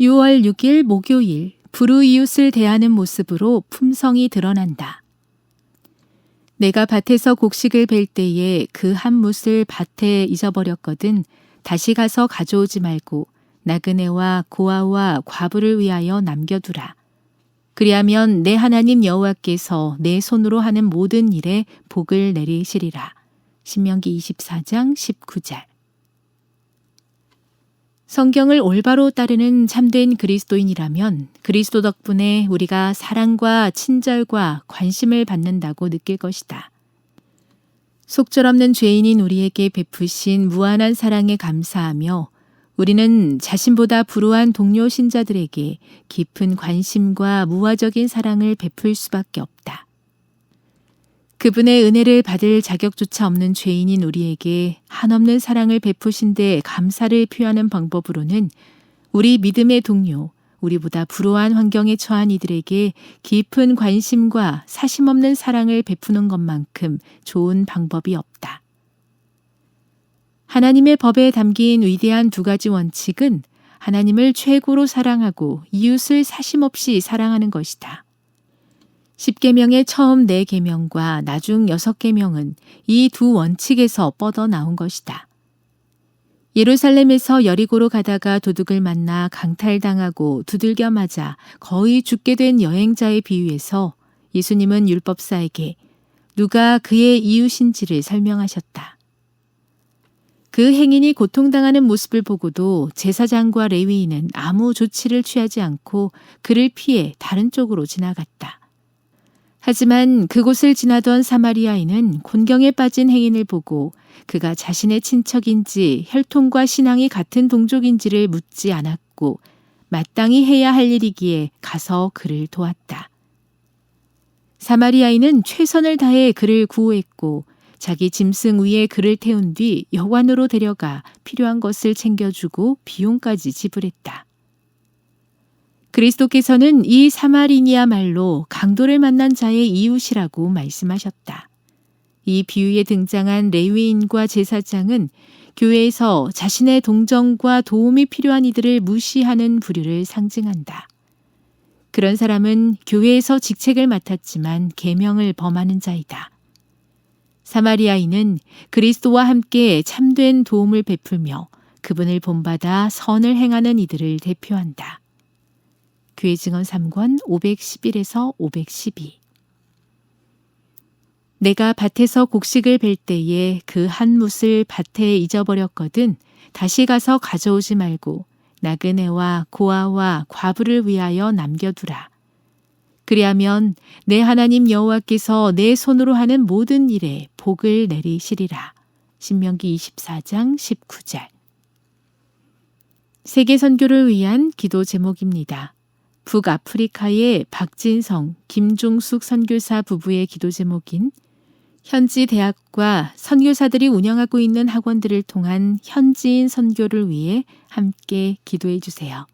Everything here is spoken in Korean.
6월 6일 목요일 불우이웃을 대하는 모습으로 품성이 드러난다. 내가 밭에서 곡식을 벨 때에 그 한 뭇을 밭에 잊어버렸거든 다시 가서 가져오지 말고 나그네와 고아와 과부를 위하여 남겨두라. 그리하면 내 하나님 여호와께서 내 손으로 하는 모든 일에 복을 내리시리라. 신명기 24장 19절. 성경을 올바로 따르는 참된 그리스도인이라면 그리스도 덕분에 우리가 사랑과 친절과 관심을 받는다고 느낄 것이다. 속절없는 죄인인 우리에게 베푸신 무한한 사랑에 감사하며 우리는 자신보다 불우한 동료 신자들에게 깊은 관심과 무화적인 사랑을 베풀 수밖에 없다. 그분의 은혜를 받을 자격조차 없는 죄인인 우리에게 한없는 사랑을 베푸신 데 감사를 표하는 방법으로는 우리 믿음의 동료, 우리보다 불우한 환경에 처한 이들에게 깊은 관심과 사심없는 사랑을 베푸는 것만큼 좋은 방법이 없다. 하나님의 법에 담긴 위대한 두 가지 원칙은 하나님을 최고로 사랑하고 이웃을 사심없이 사랑하는 것이다. 10계명의 처음 4계명과 나중 6계명은 이 두 원칙에서 뻗어 나온 것이다. 예루살렘에서 여리고로 가다가 도둑을 만나 강탈당하고 두들겨 맞아 거의 죽게 된 여행자의 비유에서 예수님은 율법사에게 누가 그의 이웃인지를 설명하셨다. 그 행인이 고통당하는 모습을 보고도 제사장과 레위인은 아무 조치를 취하지 않고 그를 피해 다른 쪽으로 지나갔다. 하지만 그곳을 지나던 사마리아인은 곤경에 빠진 행인을 보고 그가 자신의 친척인지 혈통과 신앙이 같은 동족인지를 묻지 않았고 마땅히 해야 할 일이기에 가서 그를 도왔다. 사마리아인은 최선을 다해 그를 구호했고 자기 짐승 위에 그를 태운 뒤 여관으로 데려가 필요한 것을 챙겨주고 비용까지 지불했다. 그리스도께서는 이 사마리니야말로 강도를 만난 자의 이웃이라고 말씀하셨다. 이 비유에 등장한 레위인과 제사장은 교회에서 자신의 동정과 도움이 필요한 이들을 무시하는 부류를 상징한다. 그런 사람은 교회에서 직책을 맡았지만 계명을 범하는 자이다. 사마리아인은 그리스도와 함께 참된 도움을 베풀며 그분을 본받아 선을 행하는 이들을 대표한다. 교회 증언 3권 511에서 512 내가 밭에서 곡식을 벨 때에 그 한 뭇을 밭에 잊어버렸거든 다시 가서 가져오지 말고 나그네와 고아와 과부를 위하여 남겨두라. 그리하면 내 하나님 여호와께서 내 손으로 하는 모든 일에 복을 내리시리라. 신명기 24장 19절 세계 선교를 위한 기도 제목입니다. 북아프리카의 박진성, 김종숙 선교사 부부의 기도 제목인 현지 대학과 선교사들이 운영하고 있는 학원들을 통한 현지인 선교를 위해 함께 기도해 주세요.